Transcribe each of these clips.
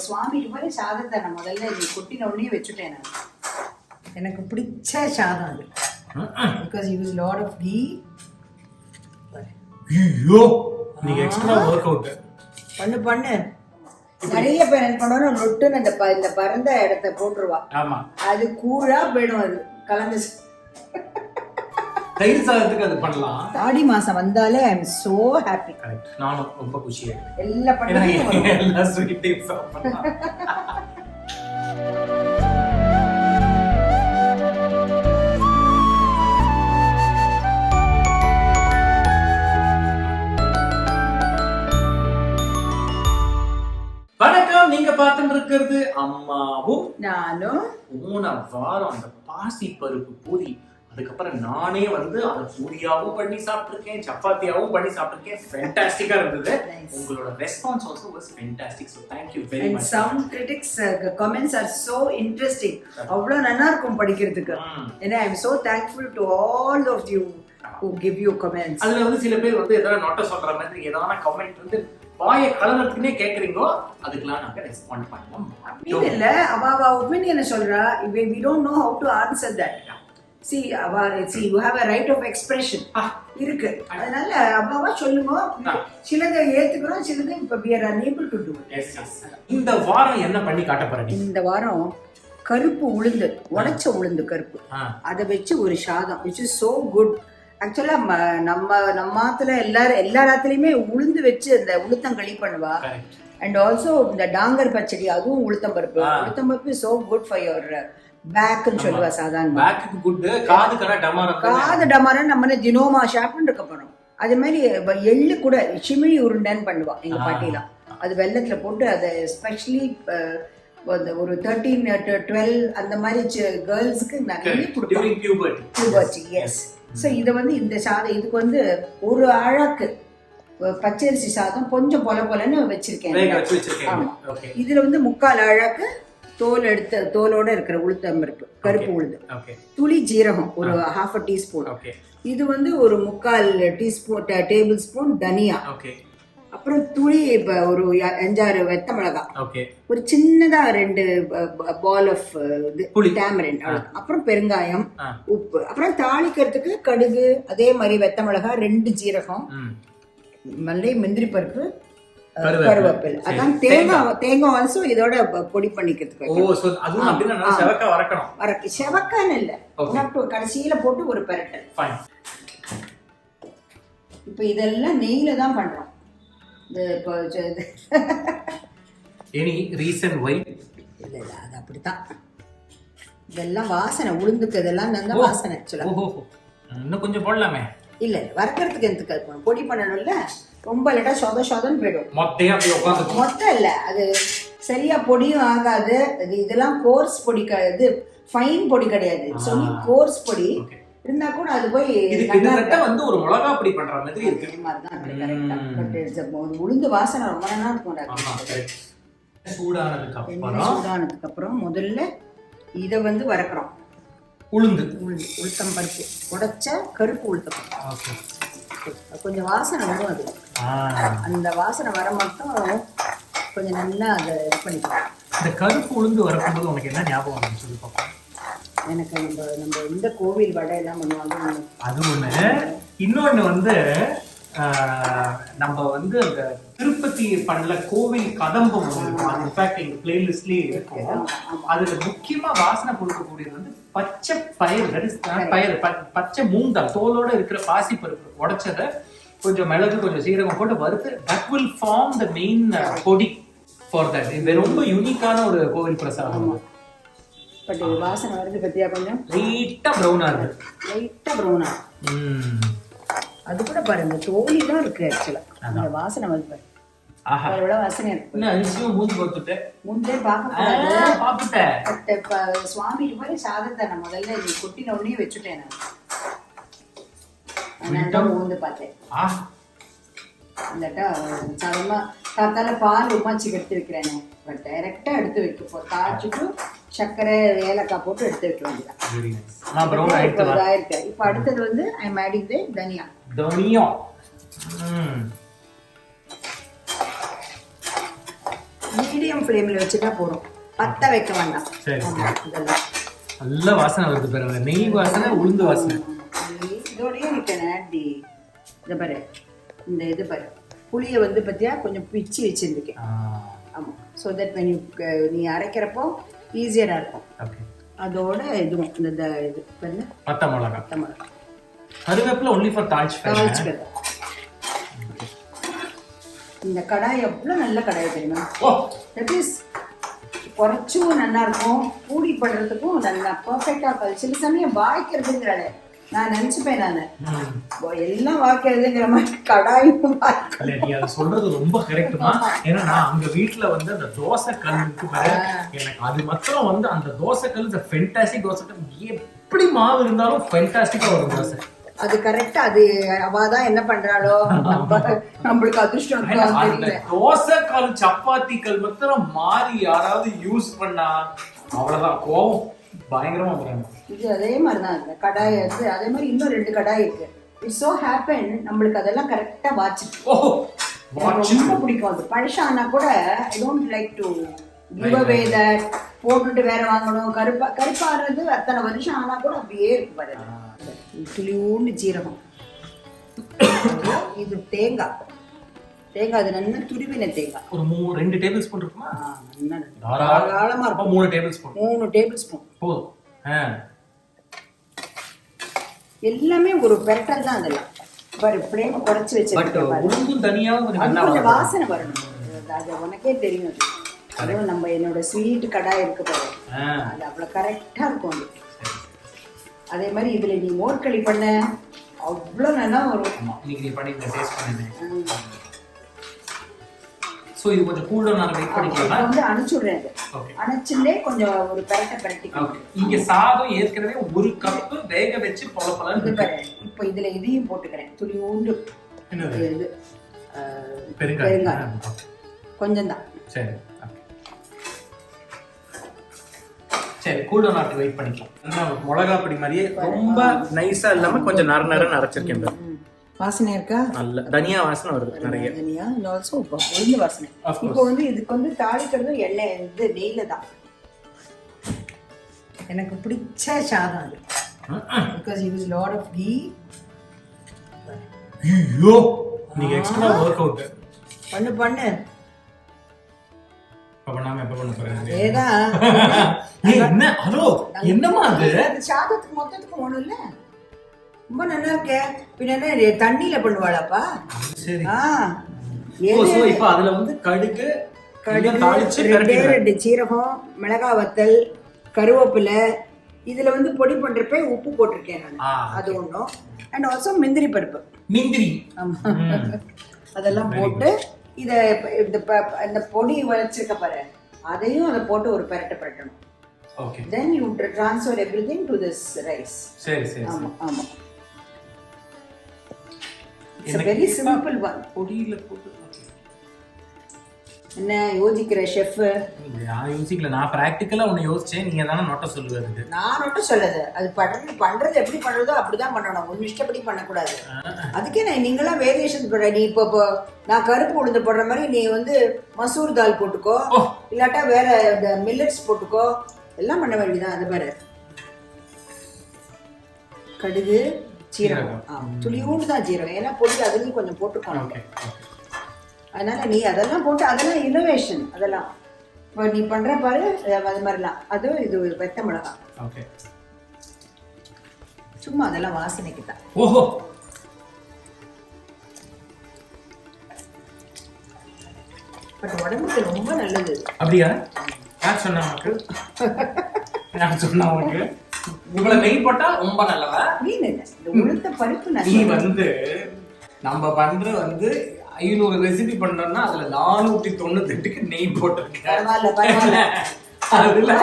சுவாமிக்கு போய் சாதத்தை நான் முதல்ல கொட்டின உடனே வச்சுட்டேன் நான். எனக்கு பிடிச்ச சாதம் அது. Because use lot of ghee ஐயோ நீங்க எக்ஸ்ட்ரா ஒர்க் அவுட் பண்ணு பண்ணு. நிறைய பேர் என்ன பண்ணுவாங்க நொட்டுன்னு அந்த இந்த பறந்த இடத்த போட்டுருவா. ஆமா. அது கூழா போயிடும் அது. கலந்து தயிர் சாதத்துக்கு அது பண்ணலாம். ஆடி மாசம் வந்தாலே I am so happy correct நானும் ரொம்ப குஷியா எல்லா பண்டிகையும் வரும். எல்லா ஸ்வீட்டையும் சாப்பிடலாம். வணக்கம். நீங்க பார்த்துட்டு இருக்கிறது அம்மாவும் நானும். போன வாரம் அந்த பாசி பருப்பு பூரி அதுக்கப்புறம் நானே வந்து அதை பூரியாவும் பண்ணி சாப்பிட்டிருக்கேன் சப்பாத்தியாவும் பண்ணி சாப்பிட்டிருக்கேன். ஃபென்டாஸ்டிக்கா இருந்தது. உங்களோட response also was fantastic so thank you very much sound critics comments are so interesting அவ்வளோ நல்லா இருக்கும் படிக்கிறதுக்கு. ஏன்னா I am so thankful to all of you who give you comments அதுல வந்து சில பேர் வந்து ஏதாவது நோட்ட சொல்ற மாதிரி ஏதாவது கமெண்ட் வந்து வாயை கலந்துக்குன்னே கேக்குறீங்களோ அதுக்கெல்லாம் நாங்க ரெஸ்பாண்ட் பண்ணலாம் இல்ல. அவ அவ ஒப்பீனியனை சொல்றா. We don't know how to answer that see அவ see you have a right of expression. இருக்கு. அதனால அவாவா சொல்லுங்க. சிலதை ஏத்துக்கிறோம் சிலது இப்ப to do. It Yes, yes. இந்த வாரம் என்ன பண்ணி காட்ட போற நீ? இந்த வாரம் கருப்பு உளுந்து உடைச்ச உளுந்து கருப்பு. அதை வச்சு ஒரு சாதம் விச் இஸ் சோ குட் ஆக்சுவலா நம்ம நம்ம ஆத்துல எல்லாரும் எல்லா ராத்திரியுமே உளுந்து வச்சு அந்த உளுத்தங்களி பண்ணுவா. அண்ட் ஆல்சோ இந்த டாங்கர் பச்சடி அதுவும் உளுத்தம் பருப்பு. உளுத்தம் பருப்பு சோ குட் ஃபார் யுவர் பேக்னு சொல்லுவா சாதாரண பேக்குக்கு குட் காதுக்கான டமாரம் காது டமார நம்ம தினோமா ஷாப்னு இருக்க போறோம். அது மாதிரி எள்ளு கூட சிமிழி உருண்டைன்னு பண்ணுவா எங்க. பாட்டிலாம். அது வெள்ளத்துல போட்டு அதை ஸ்பெஷலி ஒரு தேர்ட்டீன் டுவெல் அந்த மாதிரி கேர்ள்ஸ்க்கு நிறைய பியூபர்ட்டி எஸ் ஸோ இதை வந்து இந்த சாதம் இதுக்கு வந்து ஒரு அழகு பச்சரிசி சாதம் கொஞ்சம் பொல பொலன்னு வச்சிருக்கேன். ஆமா. இதுல வந்து முக்கால் அழகு தோல் எடுத்த தோலோட இருக்கிற உளுத்தம்பருப்பு கருப்பு உளுந்து. ஓகே துளி ஜீரகம் ஒரு ஹாஃப் அ டீஸ்பூன் இது வந்து ஒரு முக்கால் டீஸ்பூன் டேபிள் ஸ்பூன் தனியா. அப்புறம் துளி இப்ப ஒரு அஞ்சாறு வெத்த மிளகாய் ஓகே ஒரு சின்னதா ரெண்டு பால் ஆஃப் இது புளி. டேமரின் அப்புறம் பெருங்காயம் ஆ. உப்பு. அப்புறம் தாளிக்கிறதுக்கு கடுகு அதே மாதிரி வெத்த மிளகாய் ரெண்டு ஜீரகம் ம் மல்லி முந்திரி பருப்பு கருவேப்பிலை. அதான் தேங்காய் தேங்காய். ஆல்சோ இதோட பொடி பண்ணிக்கிறதுக்கு ஓ சோ அதுவும் அப்படின்னா நல்லா செவக்கா வரக்கணும் வரக்கு செவக்கான்னு இல்ல. To கடைசியில போட்டு ஒரு பெரட்டல். ஃபைன் இப்போ இதெல்லாம் நெய்யில தான் பண்றோம். இது இப்போ எனி ரீசன் வை இல்ல இல்ல அது அப்படித்தான். இதெல்லாம் வாசனை உளுந்துக்கு இதெல்லாம் நல்ல. வாசனை ஆக்சுவலா. ஓஹோ இன்னும் கொஞ்சம் போடலாமே. இல்ல வறுக்கிறதுக்கு எதுக்கு அது பொடி பண்ணணும்ல? ரொம்ப இல்லட்டா சொத சொதன்னு போயிடும். மொத்தையும் அப்படி உட்காந்து மொத்தம் இல்ல அது சரியா பொடியும் ஆகாது. இது இதெல்லாம் கோர்ஸ் பொடி இது ஃபைன் பொடி கிடையாது. சொல்லி. கோர்ஸ் பொடி. இருந்தா கூட அது போய் கிட்டத்தட்ட வந்து ஒரு மிளகா பொடி பண்ற மாதிரி இருக்கு. அதே மாதிரி தான். It's a- அது உளுந்து வாசனை ரொம்ப நல்லா இருக்கும். சூடானதுக்கு அப்புறம் சூடானதுக்கு அப்புறம் முதல்ல இதை வந்து வறுக்கிறோம். உளுந்து. உளுந்து உளுத்தம் பருப்பு. உடைச்ச கருப்பு உளுத்தம் அது கொஞ்சம் வாசனை வரும் அது. அந்த வாசனை வர மட்டும் கொஞ்சம் நல்லா அதை இது பண்ணிக்கலாம். இந்த கருப்பு உளுந்து வரக்கும்போது உனக்கு என்ன ஞாபகம் சொல்லி பார்ப்போம் எனக்கு நம்ம நம்ம இந்த கோவில் வடை எல்லாம் பண்ணுவாங்க. அது ஒண்ணு. இன்னொன்னு வந்து நம்ம வந்து அந்த திருப்பதி பண்ணல கோவில் கதம்பம் இன்ஃபேக்ட் எங்க பிளேலிஸ்ட்லயே இருக்கும். அதுல முக்கியமா வாசனை கொடுக்கக்கூடியது வந்து பச்சை பயிர் பயிர் பச்சை மூங்கால் தோலோட இருக்கிற பாசி பருப்பு உடைச்சத கொஞ்சம் மிளகு கொஞ்சம் சீரகம் போட்டு வறுத்து that will form the main podi for that இது ரொம்ப யூனிக்கான ஒரு கோவில் பிரசாதம். பட் வாசனை வருது பத்தியா கொஞ்சம்? லைட்டா ப்ரௌனா இருக்கு. லைட்டாக ப்ரௌனா. அது கூட பாருங்க தோலி தான் இருக்கு ஆக்சுவலா அந்த வாசனை வந்து பாரு. அதோட வாசனை மூஞ்சி முந்தே பார்க்க பார்த்துட்டேன் இப்ப சுவாமிக்கு போய் சாதத்தை நான் முதல்ல கொட்டின உடனே வச்சுட்டேன் நான். அதனால தான் ஊந்து பார்த்தேன். ஆ. இல்லாட்டா சாதாரணமா காத்தால பால் உமாச்சி எடுத்து வைக்கிறேன். பட் எடுத்து வைக்க போ காய்ச்சிட்டு சர்க்கரை ஏலக்காய் போட்டு எடுத்து வைக்க வேண்டியதான் இப்போ அடுத்தது வந்து ஐ த தனியா தனியா மீடியம் ஃப்ளேமில் வச்சுட்டா போதும். பத்த வைக்க வேண்டாம். இதெல்லாம். நல்ல வாசனை வருது பாருங்க. நெய் வாசனை உளுந்து வாசனை. இதோடய நீ கேன் ஆட் தி இந்த பாரு. இந்த இது பாரு. புளியை வந்து பார்த்தியா கொஞ்சம் பிச்சு வச்சுருக்கேன் ஆ, ஆமாம் ஸோ தட் you க- நீ அரைக்கிறப்போ ஈஸியராக இருக்கும். அதோட இதுவும் இந்த இது பத்த மிளகா தமிழ் கருவேப்பிலை ஒன்லி ஃபார் தாளிச்சு தாளிச்சுக்கிறது இந்த கடாய் எவ்வளோ நல்ல கடாய் தெரியுமா? தட் இஸ் குறைச்சும் நல்லா இருக்கும். பூடி படுறதுக்கும் நல்லா பர்ஃபெக்டாக இருக்காது சில சமயம் வாய்க்கிறதுங்கிறாளே. நான் நினச்சிப்பேன் நான். எல்லாம் வாய்க்கிறதுங்கிற மாதிரி கடாயும் நீ அதை சொல்றது ரொம்ப கரெக்டுமா ஏன்னா நான் அங்க வீட்ல வந்து அந்த தோசை கல் இருக்கு பாரு. எனக்கு அது மாத்திரம் வந்து அந்த தோசை கல் இந்த ஃபென்டாஸ்டிக் தோசை கல் எப்படி மாவு இருந்தாலும் ஃபென்டாஸ்டிக்கா வரும் தோசை. அது கரெக்டா அது அவ தான் என்ன பண்றாளோ? நம்ம நம்மளுக்கு அதிர்ஷ்டம் இருக்கோ தெரியல தோசை கல் சப்பாத்தி கல் மாத்திரம் மாறி யாராவது யூஸ் பண்ணா அவ்வளவுதான். கோவம். பயங்கரமா வரும் இது அதே மாதிரி தான் கடாய் வந்து அதே மாதிரி இன்னும் ரெண்டு கடாய் இருக்கு. இட்ஸ் சோ ஹேப்பன் நம்மளுக்கு அதெல்லாம் கரெக்டா எனக்கு ரொம்ப பிடிக்கும் அது. பழசம் ஆனா கூட I don't like to that போட்டுட்டு வேற வாங்கணும். கருப்பா கருப்பாடுறது அத்தனை வருஷம் ஆனா கூட அப்படியே இருக்கு பாரு துளியூண்டு ஜீரகம். இது தேங்காய். தேங்காய் அது நல்லா துருவின தேங்காய். ஒரு மூணு ரெண்டு டேபிள் ஸ்பூன் இருக்குமா. தாராளமா இருக்கும். மூணு டேபிள் ஸ்பூன் மூணு டேபிள் ஸ்பூன் போதும். எல்லாமே ஒரு பெரட்டல் தான் அதெல்லாம் பாரு ஃப்ளேம் குறைச்சி வச்சிருக்கேன் பாரு. உளுந்தும் வரும். வாசனை வரணும். அது- உனக்கே தெரியும். அதுவும் நம்ம என்னோட ஸ்வீட் கடாய் இருக்கு பாரு. அது அவ்வளோ கரெக்டாக இருக்கும் அது. மாதிரி இதில் நீ மோர்களி பண்ண அவ்வளோ நல்லா வரும். இன்னைக்கு நீ பண்ணி டேஸ்ட் ம். சோ இது கொஞ்சம் கூல் டவுன் வெயிட் பண்ணிக்கலாமா? வந்து ஓகே அணைச்சுட்டே கொஞ்சம் ஒரு பெரட்டை ஓகே இங்க சாதம் ஏற்கனவே ஒரு கப் வேக வச்சு பொல பொலன்னு இப்போ இதில் இதையும் போட்டுக்கிறேன். துளி உண்டு. என்னது? இது பெருங்காயம். கொஞ்சம் தான் சரி. சரி கூல் டவுன் ஆட்டு வெயிட் பண்ணிக்கலாம். மிளகா பொடி மாதிரியே ரொம்ப நைஸா இல்லாம கொஞ்சம் நர நரன்னு அரைச்சிருக்கேன். வாசனை இருக்கா? நல்ல தனியா வாசனை வருது நிறைய. தனியா? also இப்போ உளுந்து வாசனை. இப்போ வந்து இதுக்கு வந்து தாளிக்கிறதும் எண்ணெய் இது நெய்ல தான். எனக்கு பிடிச்ச சாதம் அது. Because use lot of ghee ஐயோ நீங்க எக்ஸ்ட்ரா ஒர்க் அவுட் பண்ணு பண்ணு. இப்ப பண்ணாம எப்ப பண்ண போறேன் ஏதான் ஏய், என்ன? ஹலோ என்னம்மா அது? சாதத்துக்கு மொத்தத்துக்கு இல்ல. ரொம்ப நல்லா இருக்கே. பின்ன தண்ணியில பண்ணுவாளாப்பா? சரி. ஆ. இப்போ அதுல வந்து கடுகு ரெண்டே ரெண்டு சீரகம் மிளகாய் வத்தல் கருவேப்பிலை. இதுல வந்து பொடி பண்றப்ப உப்பு போட்டிருக்கேன் நான். அது ஒண்ணும். அண்ட் ஆல்சோ முந்திரி பருப்பு. மிந்திரி. அதெல்லாம் போட்டு இத இந்த இந்த பொடி வச்சிருக்க பாரு. அதையும் அதை போட்டு ஒரு பெரட்டை பெரட்டணும். Okay then you transfer everything to this rice சரி சரி ஆமா ஆமா. இட்ஸ் வெரி சிம்பிள் ஒன் பொடியில போட்டு. என்ன யோசிக்கிற ஷெஃப் நான் யோசிக்கல. நான் பிராக்டிக்கலா ஒண்ணு யோசிச்சேன். நீங்க தானே நோட்ட சொல்லுவாரு நான் மட்டும் சொல்லது அது பண்றது பண்றது எப்படி பண்றதோ அப்படிதான் பண்ணணும். ஒன்னு இஷ்டப்படி பண்ணக்கூடாது. அதுக்கே நான் நீங்களாம் வேரியேஷன் போடுற. நீ இப்போ இப்போ நான் கருப்பு உளுந்து போடுற மாதிரி நீ வந்து மசூர் தால் போட்டுக்கோ. இல்லாட்டா வேற இந்த மில்லட்ஸ் போட்டுக்கோ. எல்லாம் பண்ண வேண்டியதான் அது பாரு. கடுகு சீரகம். சீரகம். ஆ துளியூண்டு தான் ஜீரகம் ஏன்னா பொடி அதுலயும் கொஞ்சம் போட்டுக்கணும். அதனால நீ அதெல்லாம் போட்டு அதெல்லாம் இன்னோவேஷன் அதெல்லாம். இப்போ நீ பண்ற பாரு அது மாதிரிலாம். அதுவும் இது வெத்த மிளகாய் ஓகே. சும்மா அதெல்லாம் வாசனைக்கு தான். ஓஹோ. பட் உடம்புக்கு ரொம்ப நல்லது. அப்படியா? யார் சொன்னா உனக்கு? யார் சொன்னா உனக்கு? உங்களை நெய் போட்டா ரொம்ப நல்லவா இந்த உளுத்த பருப்பு நீ வந்து நம்ம பண்ற வந்து ஐநூறு ரெசிபி பண்றோம்னா அதுல நானூத்தி தொண்ணூத்தி எட்டுக்கு நெய் போட்டிருக்கேன்.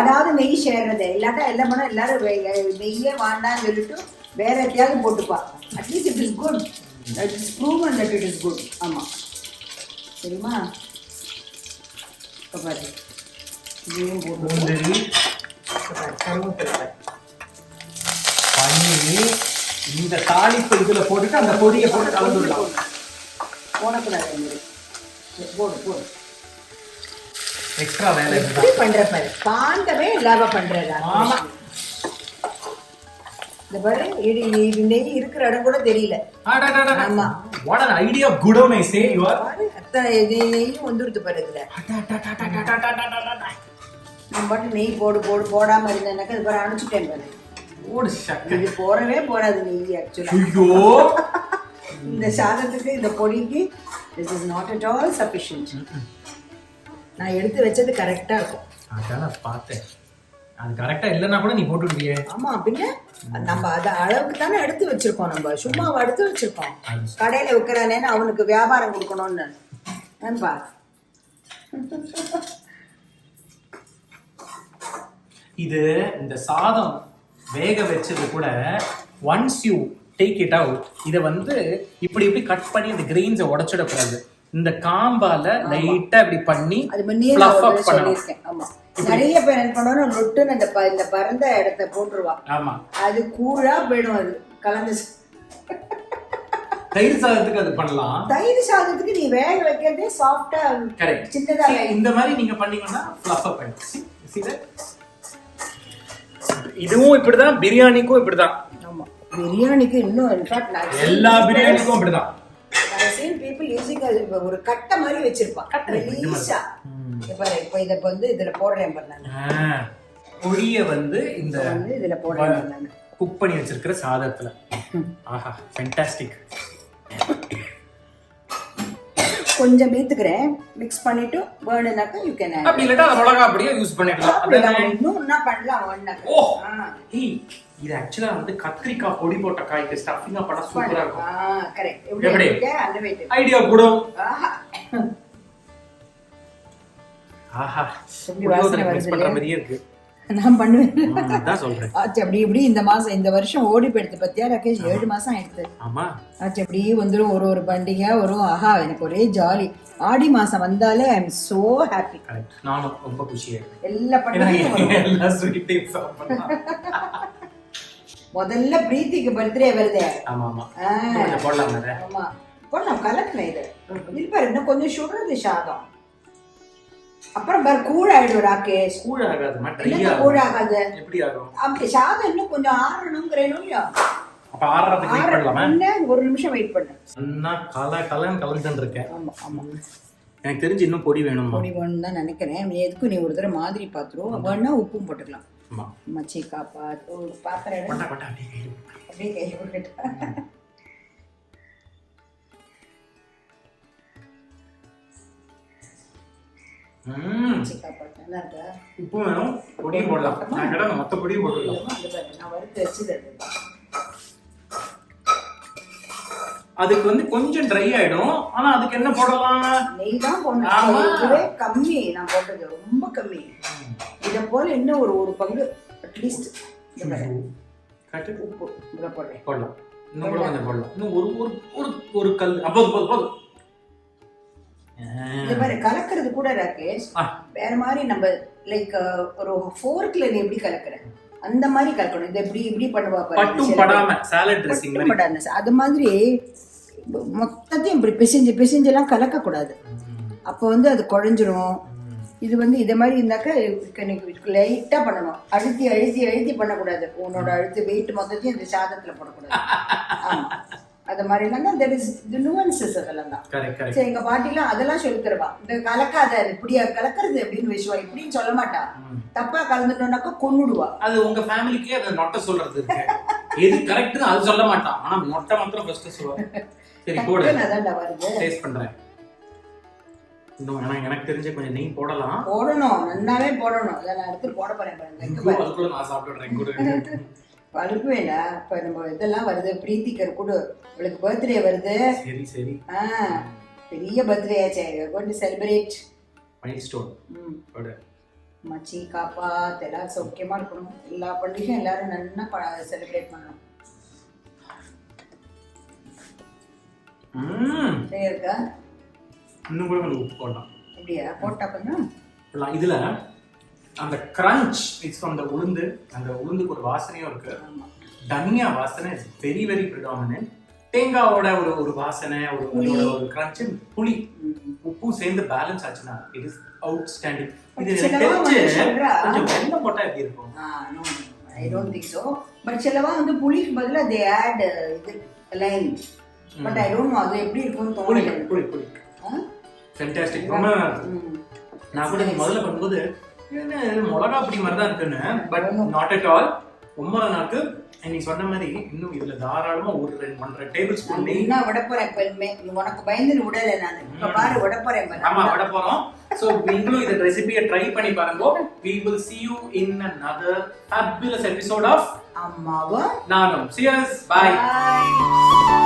அதாவது நெய் சேர்றது. இல்லாட்டா எல்லாம் பண்ணா எல்லாரும் நெய்யே வேண்டாம்னு சொல்லிட்டு வேற எத்தையாவது போட்டுப்பா. At least it is good it is proven that it is good ஆமா. சரிம்மா? இப்போ பாரு. இதையும் போட்டு. பண்ணி இந்த தாளிப்பு இதுல போட்டுட்டு அந்த பொடியை போட்டு கலந்துடலாம். போடக்கூடாது எங்களுக்கு. போடு போடு. எக்ஸ்ட்ரா வேலை எப்படி பண்ற பாரு. காந்தமே இல்லாம பண்றதா ஆமா. இந்த பாரு இது இது நெய் இருக்கிற இடம் கூட தெரியல. ஆமா. வாட் an யூ ஆர் பாரு அத்தனை இது நெய்யும் வந்துருது பாரு இதுல. நம்ம பாட்டு நெய் போடு போடு போடாம இருந்தேனாக்கா அது பாரு அனுப்பிச்சுட்டேன் பாரு. இது போறவே போறாது நெய் ஆக்சுவலா ஐயோ. இந்த சாதத்துக்கு இந்த பொடிக்கு this is not at all sufficient நான் எடுத்து வச்சது கரெக்டா இருக்கும். அதான் நான் பார்த்தேன். அது கரெக்டா இல்லைன்னா கூட நீ போட்டுருக்கியே ஆமா பின்ன நம்ம அத அளவுக்கு தானே எடுத்து வச்சிருக்கோம் நம்ம. சும்மா எடுத்து வச்சிருக்கோம். கடையில விற்கிறானேன்னு அவனுக்கு வியாபாரம் கொடுக்கணும்னு. ஏன்பா? இது இந்த சாதம் வேக வச்சது கூட once you take it out இதை வந்து இப்படி இப்படி கட் பண்ணி இந்த கிரெயின்ஸை உடைச்சிடக்கூடாது. இந்த காம்பால லைட்டா இப்படி பண்ணி நிறைய பேர் என்ன பண்ணுவாங்க நொட்டுன்னு அந்த இந்த பறந்த இடத்த போட்டுருவா. ஆமா. அது கூழா போயிடும் அது. கலந்து தயிர் சாதத்துக்கு அது பண்ணலாம். தயிர் சாதத்துக்கு நீ வேக வைக்கிறதே சாஃப்டா கரெக்ட் சின்னதா இந்த மாதிரி நீங்க பண்ணீங்கன்னா ஆயிடும். See that? இதுவும் இப்படிதான் பிரியாணிக்கும் இப்படிதான். பிரியாணிக்கு இன்னும் இன்ஃபேக்ட் எல்லா பிரியாணிக்கும் இப்படிதான் சீன் பீப்புள் யூசிங் ஒரு கட்டை மாதிரி வச்சிருப்பான். கட்டை, இங்க பாரு இப்போ இதை இப்போ வந்து இதுல போடுறேன் ஆ, பொடிய வந்து இந்த வந்து இதுல போடுறேன் நான். குக் பண்ணி வச்சிருக்கிற சாதத்துல. ஆஹா ஃபென்டாஸ்டிக் கொஞ்சம் மீத்துக்கிறேன். மிக்ஸ் பண்ணிட்டு வேணும்னாக்கா யூ கேன் அப்படி இல்லாட்டா மிளகா அப்படியே யூஸ் பண்ணிக்கலாம் அதானே? இன்னும் என்ன பண்ணலாம் வேணும்னாக்கா ஓ. ஏய் இது ஆக்சுவலா வந்து கத்திரிக்காய் பொடி போட்ட காய்க்கு ஸ்டஃபிங்கா பண்ணா சூப்பரா இருக்கும். கரெக்ட் எப்படி? அந்த ஐடியா கூட ஆஹா. வருது பண்ற? மாதிரியே இருக்கு. நான் பண்ணுவேன். அதான் சொல்றேன். ஆச்சு அப்படி இப்படி இந்த மாசம் இந்த வருஷம் ஓடி போயிடுது பத்தியா ராகேஷ்? ஏழு மாசம் ஆயிடுது. ஆமா. ஆச்சு அப்படி வந்துடும் ஒரு ஒரு பண்டிகை வரும் ஆஹா எனக்கு ஒரே ஜாலி. ஆடி மாசம் வந்தாலே ஐ எம் சோ ஹாப்பி நானும் ரொம்ப குஷியா எல்லா பண்டிகையும் வரும். எல்லா ஸ்வீட்டையும் சாப்பிடலாம். முதல்ல பிரீத்திக்கு பர்த்டே வருதே. ஆமா ஆமா. ஆமா. போடலாம் கலக்கணும் இது. இது பாரு இன்னும் கொஞ்சம் சுடுறது சாதம். அப்புறம் பாரு கூழ் ஆயிடும் ராகேஷ் கூழ் ஆகாதுமா ட்ரை கூழ் ஆகாது எப்படி ஆகும்? அப்படி சாதம் இன்னும் கொஞ்சம் ஆறணுங்கிறேனும் இல்லையா? அப்ப ஆறுறதுக்கு வெயிட் பண்ணலாமா? ஒரு நிமிஷம் வெயிட் பண்ணு. நான் கல கலன்னு கலந்துட்டு இருக்கேன். ஆமா ஆமா. எனக்கு தெரிஞ்சு இன்னும் பொடி வேணுமா? பொடி வேணும்னு தான் நினைக்கிறேன். நீ எதுக்கும் நீ ஒரு தடவை மாதிரி பார்த்துருவோம் வேணா உப்பும் போட்டுக்கலாம். ஆமா. மச்சி காப்பா ஒரு பாத்திரம் அப்படியே கை உப்பு வேணும். பொடியும் போடலாம். நான் மொத்த பொடியும் போட்டுடலாம். அதுக்கு வந்து கொஞ்சம் ட்ரை ஆயிடும். ஆனா அதுக்கு என்ன போடலாம்? நெய் தான் போடணும். கம்மி நான் போட்டது. ரொம்ப கம்மி. இதை போல இன்னும் ஒரு ஒரு பங்கு? அட்லீஸ்ட் கட்டு. உப்பு. போடுறேன். போடலாம். இன்னும் கூட கொஞ்சம் போடலாம். இன்னும் ஒரு ஒரு ஒரு ஒரு கல். அப்போது போதும் போதும் இந்த மாதிரி கலக்கிறது கூட ராகேஷ். வேற மாதிரி நம்ம லைக் ஒரு ஃபோர்க்ல நீ எப்படி கலக்குற? அந்த மாதிரி கலக்கணும். இது எப்படி இப்படி பண்ணுவா. பட்டும் படாம சாலட் ட்ரெஸ்ஸிங் மாதிரி. அது மாதிரி மொத்தத்தையும் இப்படி பிசைஞ்சு பிசைஞ்செல்லாம் கலக்க கூடாது அப்போ வந்து அது குழஞ்சிரும். இது வந்து இதை மாதிரி இருந்தாக்க லைட்டா பண்ணணும். அழுத்தி அழுத்தி அழுத்தி பண்ணக்கூடாது. உன்னோட அழுத்தி வெயிட் மொத்தத்தையும் இந்த சாதத்துல போடக்கூடாது. அது மாதிரி எல்லாம் தெர் இஸ் இது நுவன்சஸ் அதெல்லாம் தான். சரி எங்க பாட்டிலாம் அதெல்லாம் சொல்லி தருவா இந்த கலக்காத இப்படி கலக்கிறது எப்படின்னு விஷயம் இப்படின்னு சொல்ல மாட்டா. தப்பா கலந்துட்டோம்னாக்கா கொன்னுடுவா. அது உங்க ஃபேமிலிக்கே அதை நொட்டை சொல்றது எது கரெக்ட்னு அது சொல்ல மாட்டான் ஆனா நொட்டை மாத்திரம் ஃபர்ஸ்ட் சொல்லுவாங்க சரி போடு. அதான்டா வருது. டேஸ்ட் பண்றேன். எனக்கு தெரிஞ்ச கொஞ்சம் நெய் போடலாம். போடணும். நன்னாவே போடணும். அதை நான் எடுத்து போட போறேன் பாருங்க. அதுக்குள்ள நான் சாப்பிட்டுறேன் கூட. பழுப்பு வேணா இப்ப நம்ம இதெல்லாம் வருது. பிரீத்திகர் கூட இவளுக்கு பர்த்டே வருது. சரி சரி. ஆ பெரிய பர்த்டே ஆச்சே. To செலிப்ரேட் மைல் ஸ்டோன் ம் மச்சி காப்பாத் எல்லாரும் சௌக்கியமா இருக்கணும். எல்லா பண்டிகையும் எல்லாரும் நல்லா செலிப்ரேட் பண்ணணும். சரியா இருக்கா? இன்னும் கூட கொஞ்சம் உப்பு போடலாம். அப்படியா? போட்டா கொஞ்சம். இதுல அந்த கிரன்ச் இட்ஸ் அந்த உளுந்து. அந்த உளுந்துக்கு ஒரு வாசனையும் இருக்கு. தனியா வாசனை இஸ் வெரி வெரி ப்ரிடாமினன்ட் தேங்காவோட ஒரு ஒரு வாசனை ஒரு. அதோட ஒரு கிரன்ச் புளி. உப்பும் சேர்ந்து பேலன்ஸ் ஆச்சுன்னா இட் இஸ் அவுட் ஸ்டாண்டிங் இது. கொஞ்சம் வெள்ளம் போட்டா எப்படி இருக்கும்? I don't think so but சிலவா வந்து புளிக்கு பதிலா தே ஆட் இது lime but I don't know அது எப்படி இருக்கும்னு தோணல. புளி புளி? ஃபென்டாஸ்டிக் ரொம்ப. நான் கூட முதல்ல பண்ணும்போது மிளகா பொடி மாதிரி தான் இருக்குன்னு பட். நாட் அட் ஆல் ரொம்ப And நீ சொன்ன மாதிரி இன்னும் இதுல தாராளமா ஒரு ரெண்டு ஒன்றரை டேபிள் நான் ஸ்பூன் நெய். என்ன விட போறேன் எப்பவுமே நீ உனக்கு பயந்து விடல நான். இப்ப பாரு விட போறேன் பாரு. ஆமா விட போறோம். சோ நீங்களும் இந்த ரெசிபியை ட்ரை பண்ணி பாருங்க. We will see you in another fabulous episode of அம்மாவும் நானும். Cheers. Bye. Bye.